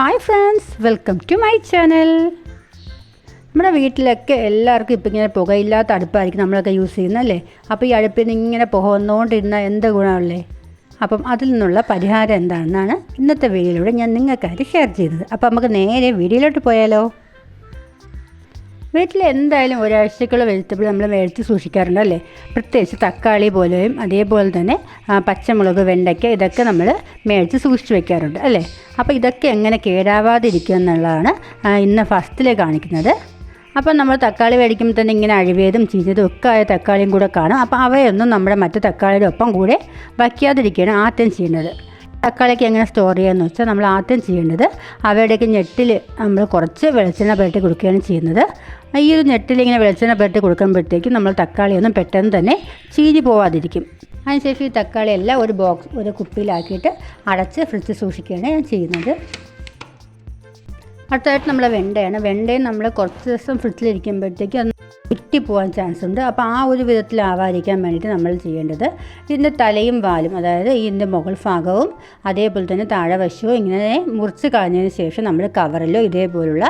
Hi friends welcome to my channel നമ്മുടെ വീട്ടിലൊക്കെ എല്ലാവർക്കും ഇപ്പം ഇങ്ങനെ പുകയില്ലാത്ത അടുപ്പായിരിക്കും നമ്മളൊക്കെ യൂസ് ചെയ്യുന്നല്ലേ അപ്പോൾ ഈ അടുപ്പിൽ ഇങ്ങനെ പുക വന്നുകൊണ്ടിരുന്ന എന്ത് ഗുണമല്ലേ അപ്പം അതിൽ നിന്നുള്ള പരിഹാരം എന്താണെന്നാണ് ഇന്നത്തെ വീഡിയോയിലൂടെ ഞാൻ നിങ്ങൾക്കായിട്ട് ഷെയർ ചെയ്തത്. അപ്പോൾ നമുക്ക് നേരെ വീഡിയോയിലോട്ട് പോയാലോ? വീട്ടിൽ എന്തായാലും ഒരാഴ്ചക്കുള്ള വെജിറ്റബിൾ നമ്മൾ മേടിച്ച് സൂക്ഷിക്കാറുണ്ട് അല്ലേ? പ്രത്യേകിച്ച് തക്കാളി പോലെയും അതേപോലെ തന്നെ പച്ചമുളക് വെണ്ടയ്ക്ക ഇതൊക്കെ നമ്മൾ മേടിച്ച് സൂക്ഷിച്ച് വെക്കാറുണ്ട് അല്ലേ? അപ്പോൾ ഇതൊക്കെ എങ്ങനെ കേടാവാതിരിക്കുക എന്നുള്ളതാണ് ഇന്ന് ഫസ്റ്റിൽ കാണിക്കുന്നത്. അപ്പോൾ നമ്മൾ തക്കാളി മേടിക്കുമ്പോൾ തന്നെ ഇങ്ങനെ അഴിവേതും ചീഞ്ഞതും ഒക്കെ ആയ തക്കാളിയും കൂടെ കാണും. അപ്പോൾ അവയൊന്നും നമ്മുടെ മറ്റു തക്കാളിയുടെ ഒപ്പം കൂടെ വയ്ക്കാതിരിക്കുകയാണ് ആദ്യം ചെയ്യുന്നത്. തക്കാളിക്ക് എങ്ങനെ സ്റ്റോർ ചെയ്യാമെന്ന് വെച്ചാൽ നമ്മൾ ആദ്യം ചെയ്യേണ്ടത് അവയുടെയൊക്കെ ഞെട്ടിൽ നമ്മൾ കുറച്ച് വെളിച്ചെണ്ണ പുരട്ടി കൊടുക്കുകയാണ് ചെയ്യുന്നത്. ഈ ഒരു ഞെട്ടിൽ ഇങ്ങനെ വെളിച്ചെണ്ണ പുരട്ടി കൊടുക്കുമ്പോഴത്തേക്കും നമ്മൾ തക്കാളിയൊന്നും പെട്ടെന്ന് തന്നെ ചീഞ്ഞു പോവാതിരിക്കും. അതിനുശേഷം ഈ തക്കാളി എല്ലാം ഒരു ബോക്സ് ഒരു കുപ്പിയിലാക്കിയിട്ട് അടച്ച് ഫ്രിഡ്ജ് സൂക്ഷിക്കുകയാണ് ഞാൻ ചെയ്യുന്നത്. അടുത്തതായിട്ട് നമ്മൾ വെണ്ടയാണ്. വെണ്ടയും നമ്മൾ കുറച്ച് ദിവസം ഫ്രിഡ്ജിലിരിക്കുമ്പോഴത്തേക്ക് അത് വിറ്റിപ്പോകാൻ ചാൻസ് ഉണ്ട്. അപ്പോൾ ആ ഒരു വിധത്തിൽ വിധത്തിലാവാതിരിക്കാൻ വേണ്ടിയിട്ട് നമ്മൾ ചെയ്യേണ്ടത് ഇതിന്റെ തലയും വാലും അതായത് ഇതിന്റെ മുകൾ ഭാഗവും അതേപോലെ തന്നെ താഴെ വശവും ഇങ്ങനെ മുറിച്ച് കളഞ്ഞതിന് ശേഷം നമ്മൾ കവറിലോ ഇതേപോലുള്ള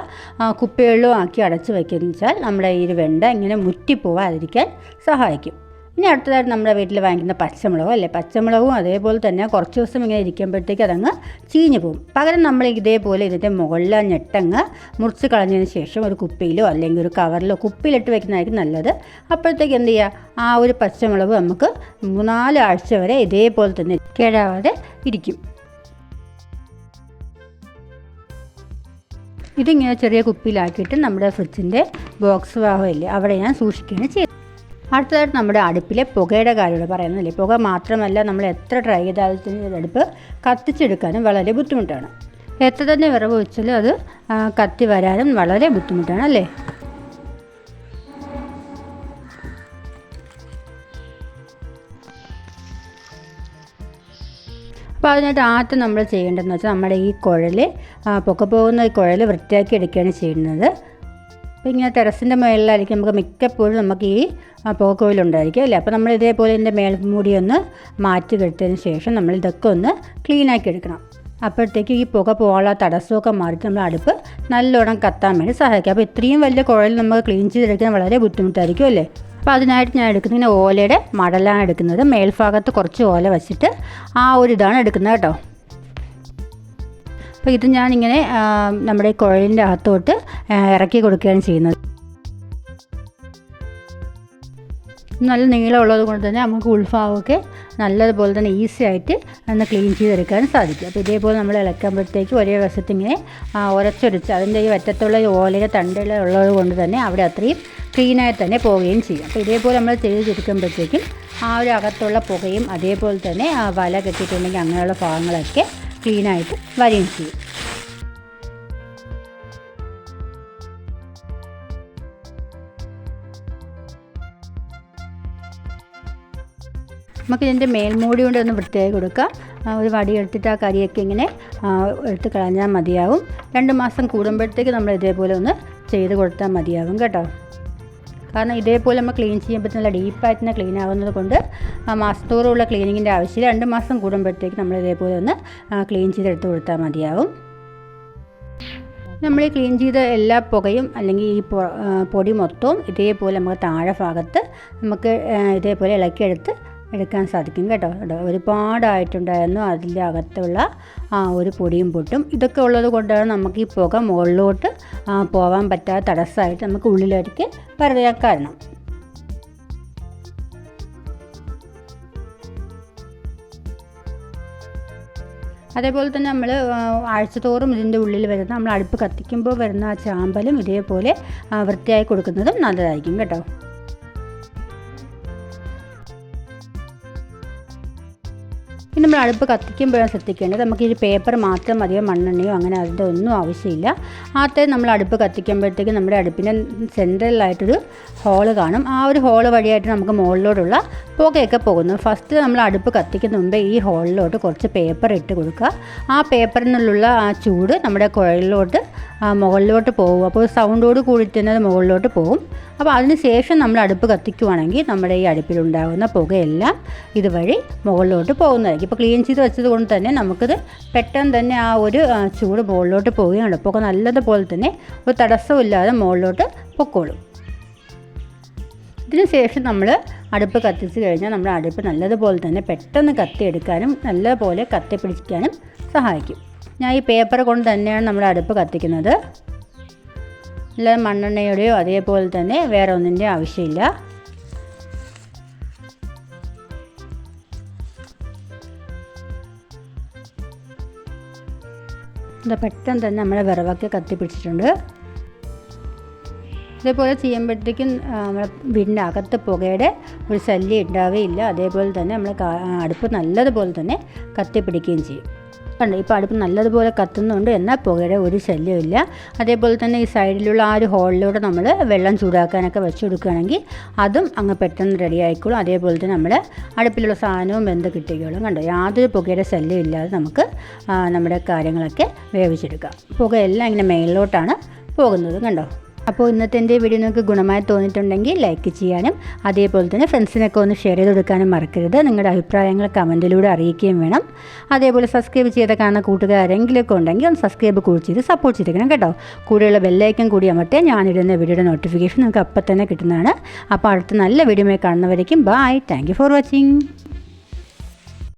കുപ്പികളിലോ ആക്കി അടച്ച് വയ്ക്കുന്ന വെച്ചാൽ നമ്മുടെ ഈ ഒരു വെണ്ട ഇങ്ങനെ മുറ്റിപ്പോവാതിരിക്കാൻ സഹായിക്കും. ഇനി അടുത്തതായിട്ട് നമ്മുടെ വീട്ടിൽ വാങ്ങിക്കുന്ന പച്ചമുളകും അല്ലേ? പച്ചമുളകും അതേപോലെ തന്നെ കുറച്ച് ദിവസം ഇങ്ങനെ ഇരിക്കുമ്പോഴത്തേക്ക് അതങ്ങ് ചീഞ്ഞു പോകും. പകരം നമ്മൾ ഇതേപോലെ ഇതിന്റെ മുകളിലെ ഞെട്ടങ്ങ് മുറിച്ച് കളഞ്ഞതിന് ശേഷം ഒരു കുപ്പിയിലോ അല്ലെങ്കിൽ ഒരു കവറിലോ കുപ്പിയിലിട്ട് വെക്കുന്നതായിരിക്കും നല്ലത്. അപ്പോഴത്തേക്ക് എന്ത് ചെയ്യുക? ആ ഒരു പച്ചമുളക് നമുക്ക് മൂന്നാൽ ആഴ്ച വരെ ഇതേപോലെ തന്നെ കേടാവാതെ ഇരിക്കും. ഇതിങ്ങനെ ചെറിയ കുപ്പിയിലാക്കിയിട്ട് നമ്മുടെ ഫ്രിഡ്ജിന്റെ ബോക്സ് ഭാഗമില്ലേ അവിടെ ഞാൻ സൂക്ഷിക്കുകയാണ് ചെയ്യുന്നത് അടുത്തതായിട്ട് നമ്മുടെ അടുപ്പിലെ പുകയുടെ കാര്യമാണ് പറയുന്നില്ലേ പുക മാത്രമല്ല നമ്മൾ എത്ര ട്രൈ ചെയ്താലും അടുപ്പ് കത്തിച്ചെടുക്കാനും വളരെ ബുദ്ധിമുട്ടാണ്. എത്ര തന്നെ വിറവ് വെച്ചാലും അത് കത്തി വരാനും വളരെ ബുദ്ധിമുട്ടാണ് അല്ലേ? അപ്പോൾ അതിനായിട്ട് ആദ്യം നമ്മൾ ചെയ്യേണ്ടതെന്ന് വെച്ചാൽ നമ്മുടെ ഈ കുഴൽ പൊക്ക പോകുന്ന കുഴൽ വൃത്തിയാക്കി എടുക്കുകയാണ് ചെയ്യുന്നത്. അപ്പോൾ ഇങ്ങനെ ടെറസിന്റെ മുകളിലായിരിക്കും നമുക്ക് മിക്കപ്പോഴും നമുക്ക് ഈ പുകക്കോയിലുണ്ടായിരിക്കും അല്ലേ? അപ്പോൾ നമ്മൾ ഇതേപോലെ ഇതിന്റെ മേൽമൂടി ഒന്ന് മാറ്റി കെടുത്തതിന് ശേഷം നമ്മൾ ഇതൊക്കെ ഒന്ന് ക്ലീനാക്കി എടുക്കണം. അപ്പോഴത്തേക്ക് ഈ പുക പോകാനുള്ള തടസ്സമൊക്കെ മാറിയിട്ട് നമ്മൾ അടുപ്പ് നല്ലോണം കത്താൻ വേണ്ടി സഹായിക്കും. അപ്പോൾ ഇത്രയും വലിയ കുഴൽ നമുക്ക് ക്ലീൻ ചെയ്തെടുക്കാൻ വളരെ ബുദ്ധിമുട്ടായിരിക്കും അല്ലേ? അപ്പോൾ അതിനായിട്ട് ഞാൻ എടുക്കുന്ന ഇങ്ങനെ ഓലയുടെ മടലാണ് എടുക്കുന്നത്. മേൽഭാഗത്ത് കുറച്ച് ഓല വച്ചിട്ട് ആ ഒരു ഇതാണ് എടുക്കുന്നത് കേട്ടോ. അപ്പോൾ ഇത് ഞാനിങ്ങനെ നമ്മുടെ കുഴലിന്റെ അകത്തോട്ട് ഇറക്കി കൊടുക്കുകയാണ് ചെയ്യുന്നത്. നല്ല നീളമുള്ളത് കൊണ്ട് തന്നെ നമുക്ക് ഉൾഫാവൊക്കെ നല്ലതുപോലെ തന്നെ ഈസി ആയിട്ട് ഒന്ന് ക്ലീൻ ചെയ്തെടുക്കാൻ സാധിക്കും. അപ്പോൾ ഇതേപോലെ നമ്മൾ ഇളക്കുമ്പോഴത്തേക്ക് ഒരേ വശത്തിങ്ങനെ ഉരച്ചൊരച്ച് അതിന്റെ ഈ വറ്റത്തുള്ള ഈ ഓലയുടെ ഉള്ളത് കൊണ്ട് തന്നെ അവിടെ അത്രയും ക്ലീനായി തന്നെ പോവുകയും ചെയ്യും. അപ്പോൾ ഇതേപോലെ നമ്മൾ ചെയ്തെടുക്കുമ്പോഴത്തേക്കും ആ ഒരു അകത്തുള്ള പുകയും അതേപോലെ തന്നെ ആ വല കെട്ടിയിട്ടുണ്ടെങ്കിൽ അങ്ങനെയുള്ള ഭാഗങ്ങളൊക്കെ ക്ലീനായിട്ട് വരികയും ചെയ്യും. നമുക്ക് ഇതിന്റെ മേൽമൂടി കൊണ്ട് ഒന്ന് വൃത്തിയായി കൊടുക്കാം ഒരു വടി എടുത്തിട്ട് ആ കറിയൊക്കെ ഇങ്ങനെ എടുത്ത് കളഞ്ഞാൽ മതിയാവും. രണ്ട് മാസം കൂടുമ്പോഴത്തേക്ക് നമ്മൾ ഇതേപോലെ ഒന്ന് ചെയ്ത് കൊടുത്താൽ മതിയാവും കേട്ടോ. കാരണം ഇതേപോലെ നമ്മൾ ക്ലീൻ ചെയ്യുമ്പോൾ നല്ല ഡീപ്പായിട്ട് തന്നെ ക്ലീൻ ആവുന്നത് കൊണ്ട് മാസത്തോറുള്ള ക്ലീനിങ്ങിന്റെ ആവശ്യം രണ്ട് മാസം കൂടുമ്പോഴത്തേക്ക് നമ്മൾ ഇതേപോലെ ഒന്ന് ക്ലീൻ ചെയ്തെടുത്ത് കൊടുത്താൽ മതിയാവും. നമ്മൾ ക്ലീൻ ചെയ്ത എല്ലാ പുകയും അല്ലെങ്കിൽ ഈ പൊടി മൊത്തവും ഇതേപോലെ നമുക്ക് താഴെ ഭാഗത്ത് നമുക്ക് ഇതേപോലെ ഇളക്കിയെടുത്ത് എടുക്കാൻ സാധിക്കും കേട്ടോ. ഒരുപാടായിട്ടുണ്ടായിരുന്നു അതിന്റെ അകത്തുള്ള ഒരു പൊടിയും പൊട്ടും. ഇതൊക്കെ ഉള്ളത് കൊണ്ടാണ് നമുക്ക് ഈ പുക മുകളിലോട്ട് പോകാൻ പറ്റാത്ത തടസ്സമായിട്ട് നമുക്ക് ഉള്ളിലേക്ക് പരതയാ കാരണം. അതേപോലെ തന്നെ നമ്മൾ ആഴ്ചതോറും ഇതിന്റെ ഉള്ളിൽ വരുന്ന നമ്മൾ അടുപ്പ് കത്തിക്കുമ്പോൾ വരുന്ന ആ ചാമ്പലും ഇതേപോലെ വൃത്തിയായി കൊടുക്കുന്നതും നല്ലതായിരിക്കും കേട്ടോ. ഇനി നമ്മൾ അടുപ്പ് കത്തിക്കുമ്പോഴാണ് ശ്രദ്ധിക്കേണ്ടത്. നമുക്ക് ഈ പേപ്പർ മാത്രം മതിയോ മണ്ണെണ്ണയോ അങ്ങനെ അതിന്റെ ഒന്നും ആവശ്യമില്ല. ആദ്യം നമ്മൾ അടുപ്പ് കത്തിക്കുമ്പോഴത്തേക്ക് നമ്മുടെ അടുപ്പിന്റെ സെന്ററിലായിട്ടൊരു ഹോൾ കാണും. ആ ഒരു ഹോൾ വഴിയായിട്ട് നമുക്ക് മുകളിലോട്ടുള്ള പുകയൊക്കെ പോകുന്നു. ഫസ്റ്റ് നമ്മൾ അടുപ്പ് കത്തിക്കുന്ന മുമ്പേ ഈ ഹോളിലോട്ട് കുറച്ച് പേപ്പർ ഇട്ട് കൊടുക്കുക. ആ പേപ്പറിനുള്ള ആ ചൂട് നമ്മുടെ കുഴലിലോട്ട് മുകളിലോട്ട് പോകും. അപ്പോൾ സൗണ്ടോട് കൂടി തന്നെ അത് മുകളിലോട്ട് പോകും. അപ്പോൾ അതിന് ശേഷം നമ്മൾ അടുപ്പ് കത്തിക്കുവാണെങ്കിൽ നമ്മുടെ ഈ അടുപ്പിലുണ്ടാകുന്ന പുകയെല്ലാം ഇതുവഴി മുകളിലോട്ട് പോകുന്നതായിരിക്കും ഇപ്പോൾ ക്ലീൻ ചെയ്ത് വെച്ചത് കൊണ്ട് തന്നെ നമുക്കിത് പെട്ടെന്ന് തന്നെ ആ ഒരു ചൂട് മുകളിലോട്ട് പോവുകയാണ്. അപ്പോൾ നല്ലതുപോലെ തന്നെ ഒരു തടസ്സമില്ലാതെ മുകളിലോട്ട് പൊക്കോളും. ഇതിന് ശേഷം നമ്മൾ അടുപ്പ് കത്തിച്ച് കഴിഞ്ഞാൽ നമ്മുടെ അടുപ്പ് നല്ലതുപോലെ തന്നെ പെട്ടെന്ന് കത്തിയെടുക്കാനും നല്ലപോലെ കത്തിപ്പിടിക്കാനും സഹായിക്കും. ഞാൻ ഈ പേപ്പർ കൊണ്ട് തന്നെയാണ് നമ്മുടെ അടുപ്പ് കത്തിക്കുന്നത്. അല്ലാതെ മണ്ണെണ്ണയുടെയോ അതേപോലെ തന്നെ വേറെ ഒന്നിന്റെ ആവശ്യമില്ല. ഇത് പെട്ടെന്ന് തന്നെ നമ്മുടെ വിറവൊക്കെ കത്തിപ്പിടിച്ചിട്ടുണ്ട്. ഇതേപോലെ ചെയ്യുമ്പോഴത്തേക്കും നമ്മുടെ വീടിന്റെ അകത്ത് പുകയുടെ ഒരു ശല്യം ഉണ്ടാവുകയില്ല. അതേപോലെ തന്നെ നമ്മൾ അടുപ്പ് നല്ലതുപോലെ തന്നെ കത്തിപ്പിടിക്കുകയും ചെയ്യും. കണ്ടോ ഇപ്പോൾ അടുപ്പ് നല്ലതുപോലെ കത്തുന്നുണ്ട്. എന്നാൽ പുകയുടെ ഒരു ശല്യമില്ല അതേപോലെ തന്നെ ഈ സൈഡിലുള്ള ആ ഒരു ഹോളിലൂടെ നമ്മൾ വെള്ളം ചൂടാക്കാനൊക്കെ വെച്ച് കൊടുക്കുകയാണെങ്കിൽ അതും അങ്ങ് പെട്ടെന്ന് റെഡി ആയിക്കോളും. അതേപോലെ തന്നെ നമ്മൾ അടുപ്പിലുള്ള സാധനവും വെന്ത് കിട്ടിക്കോളും. കണ്ടോ? യാതൊരു പുകയുടെ ശല്യം ഇല്ലാതെ നമുക്ക് നമ്മുടെ കാര്യങ്ങളൊക്കെ വേവിച്ചെടുക്കാം. പുകയെല്ലാം ഇങ്ങനെ മേളിലോട്ടാണ് പോകുന്നത്. കണ്ടോ? അപ്പോൾ ഇന്നത്തെ എന്റെ വീഡിയോ നിങ്ങൾക്ക് ഗുണമായി തോന്നിയിട്ടുണ്ടെങ്കിൽ ലൈക്ക് ചെയ്യാനും അതേപോലെ തന്നെ ഫ്രണ്ട്സിനൊക്കെ ഒന്ന് ഷെയർ ചെയ്ത് കൊടുക്കാനും മറക്കരുത്. നിങ്ങളുടെ അഭിപ്രായങ്ങൾ കമന്റിലൂടെ അറിയിക്കുകയും വേണം. അതേപോലെ സബ്സ്ക്രൈബ് ചെയ്ത കാണുന്ന കൂട്ടുകാരെങ്കിലൊക്കെ ഉണ്ടെങ്കിൽ ഒന്ന് സബ്സ്ക്രൈബ് കൂടി ചെയ്ത് സപ്പോർട്ട് ചെയ്തിരിക്കണം കേട്ടോ. കൂടെയുള്ള ബെല്ലൈക്കൻ കൂടി അമർത്തിയാൽ ഞാനിടുന്ന വീഡിയോയുടെ നോട്ടിഫിക്കേഷൻ നിങ്ങൾക്ക് അപ്പം തന്നെ കിട്ടുന്നതാണ്. അപ്പോൾ അടുത്ത നല്ല വീഡിയോ കാണുന്നവരേക്കും ബൈ താങ്ക് ഫോർ വാച്ചിങ്